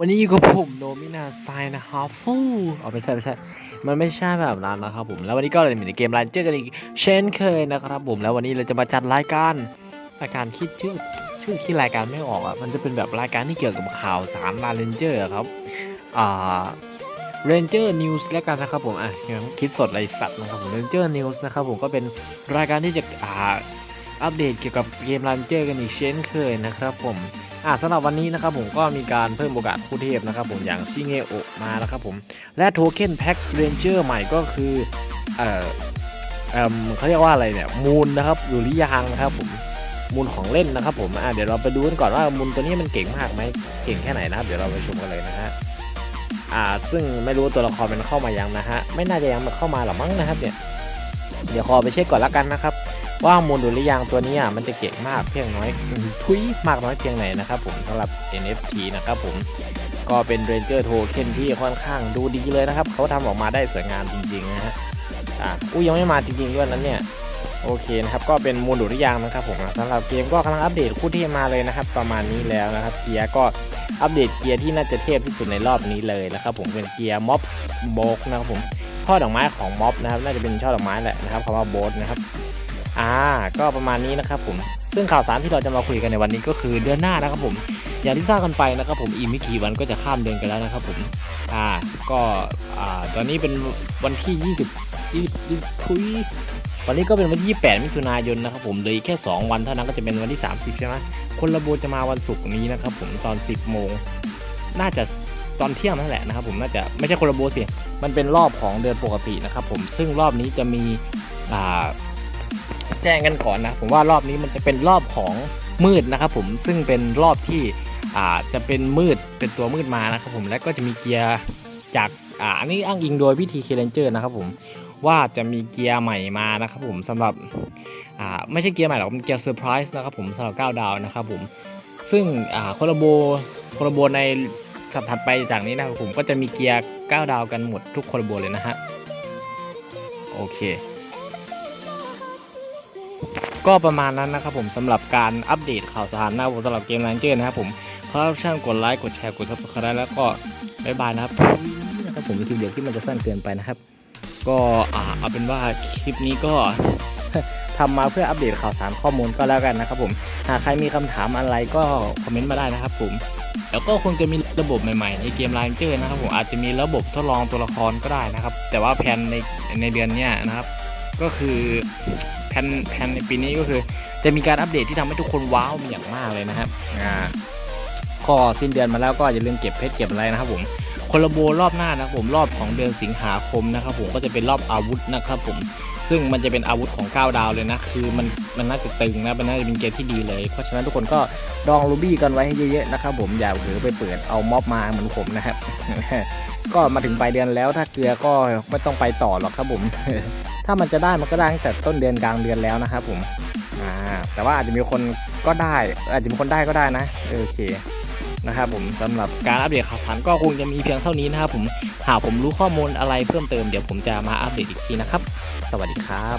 วันนี้อยู่กับผมโนมินาไซนะครับฟูอ๋อไม่ใช่ไม่ใช่ มันไม่ใช่แบบนั้นนะครับผม แล้ววันนี้ก็เลยมีเกมไลน์เจอกันอีกเช่นเคยนะครับผม แล้ววันนี้เราจะมาจัดรายการรายการคิดชื่อชื่อคิดรายการไม่ออกอะ มันจะเป็นแบบรายการที่เกี่ยวกับข่าวสารลาเรนเจอร์ครับ อ่าเรนเจอร์นิวส์แล้วกันนะครับผม อะยังคิดสดไรสัตว์นะครับผมเรนเจอร์นิวส์นะครับผมก็เป็นรายการที่จะอ่า อัปเดตเกี่ยวกับเกมลันเจอร์กันอีกเช่นเคยนะครับผมอ่าสำหรับวันนี้นะครับผมก็มีการเพิ่มโอกาสคู่เทพนะครับผมอย่างชิเงโอะมานะครับผมและโทเค็นแพ็กเรนเจอร์ใหม่ก็คือเอ่อเอ่อเขาเรียกว่าอะไรเนี่ยมูลนะครับอยู่หรือยังนะครับผมมูลของเล่นนะครับผมอ่าเดี๋ยวเราไปดูกันก่อนว่ามูลตัวนี้มันเก่งมากไหมเก่งแค่ไหนนะครับเดี๋ยวเราไปชมกันเลยนะฮะอ่าซึ่งไม่รู้ตัวละครมันเข้ามายังนะฮะไม่น่าจะยังเข้ามาหรอกมั้งนะครับเนี่ยเดี๋ยวขอไปเช็คก่อนละกันนะครับ ว่ามูลดุริยางตัวนี้อะมันจะเก่งมากเพียงน้อยทุยมากน้อยเพียงไหนนะครับผมสำหรับ NFT นะครับผมก็เป็น Ranger Token ที่ค่อนข้างดูดีเลยนะครับ เขาทำออกมาได้สวยงามจริงๆนะฮะอะอุ้ยยังไม่มาจริงๆด้วยนั้นเนี่ยโอเคนะครับก็เป็นมูลดุริยางนะครับผมสำหรับเกมก็กำลังอัปเดตคู่เทพมาเลยนะครับ ประมาณนี้แล้วนะครับเกียร์ก็อัปเดตเกียร์ที่น่าจะเทพที่สุดในรอบนี้เลยนะครับผมเป็นเกียร์ม็อบโบกนะครับผมช่อดอกไม้ของม็อบนะครับน่าจะเป็นช่อดอกไม้แหละนะครับคำว่าโบสนะครับ อ่าก็ประมาณนี้นะครับผมซึ่งข่าวสารที่เราจะมาคุยกันในวันนี้ก็คือเดือนหน้านะครับผมอย่างที่ทราบกันไปนะครับผมอีกไม่กี่วันก็จะข้ามเดือนกันแล้วนะครับผมอ่าก็อ่าตอนนี้เป็นวันที่ 20 20 20ทุยวันนี้ก็เป็นวันที่ 28 มิถุนายนนะครับผมเหลยแค่ 2 วันเท่านั้นก็จะเป็นวันที่ 30 ใช่ไหมคนระโบจะมาวันศุกร์นี้นะครับผมตอน 10 โมง น่าจะตอนเที่ยงนั่นแหละนะครับผมน่าจะไม่ใช่คนระโบสิมันเป็นรอบของเดือนปกตินะครับผมซึ่งรอบนี้จะมีอ่า แจ้งกันก่อนนะ ผมว่ารอบนี้มันจะเป็นรอบของมืดนะครับผมซึ่งเป็นรอบที่อ่าจะเป็นมืดเป็นตัวมืดมานะครับผมแล้วก็จะมีเกียร์จากอ่าอันนี้อ้างอิงโดยพิธีเคเลนเจอร์นะครับผมว่าจะมีเกียร์ใหม่มานะครับผมสำหรับอ่าไม่ใช่เกียร์ใหม่หรอกเป็นเกียร์เซอร์ไพรส์นะครับผมสำหรับ9ดาวนะครับผมซึ่งอ่าคอลโบคอลโบในสัปถัดไปจากนี้นะครับผมก็จะมีเกียร์9ดาวกันหมดทุกคอลโบเลยนะฮะโอเค ก็ประมาณนั้นนะครับผมสำหรับการอัปเดตข่าวสารนะครับผมสำหรับเกมแลนเจอร์นะครับผมขอรับช่างกดไลค์กดแชร์กดซับสไครต์แล้วก็บ๊ายบายนะครับนะครับผมทีเดียวที่มันจะสั้นเกินไปนะครับ ก็อ่าเอาเป็นว่าคลิปนี้ก็ทำมาเพื่ออัปเดตข่าวสารข้อมูลก็แล้วกันนะครับผม หากใครมีคำถามอะไรก็คอมเมนต์มาได้นะครับผม แล้วก็คงจะมีระบบใหม่ๆ ในเกมไลน์เจอร์นะครับผมอาจจะมีระบบทดลองตัวละครก็ได้นะครับ แต่ว่าแผนในในเดือนนี้นะครับ ก็คือ แผนแผนในปีนี้ก็คือ จะมีการอัปเดตที่ทำให้ทุกคนว้าวเป็นอย่างมากเลยนะครับอ่าก็สิ้นเดือนมาแล้วก็อย่าลืมเก็บเพชรเก็บอะไรนะครับผมคนละโบรอบหน้านะครับผมรอบของเดือนสิงหาคมนะครับผมก็จะเป็นรอบอาวุธนะครับผมซึ่งมันจะเป็นอาวุธของ9ดาวเลยนะ คือมันมันน่าจะตึงนะมันน่าจะเป็นเกมที่ดีเลย เพราะฉะนั้นทุกคนก็ดองรูบี้กันไว้ให้เยอะๆนะครับผมอย่าเผลอไปเปิดเอาม็อบมาเหมือนผมนะครับ ก็มาถึงปลายเดือนแล้วถ้าเกลือก็ไม่ต้องไปต่อหรอกครับผม ถ้ามันจะได้มันก็ได้ตั้งแต่ต้นเดือนกลางเดือนแล้วนะครับผมอ่าแต่ว่าอาจจะมีคนก็ได้ อาจจะมีคนได้ก็ได้นะโอเคนะครับผมสำหรับการอัปเดตข่าวสารก็คงจะมีเพียงเท่านี้นะครับผมหากผมรู้ข้อมูลอะไรเพิ่มเติมเดี๋ยวผมจะมาอัปเดตอีกทีนะครับ สวัสดีครับ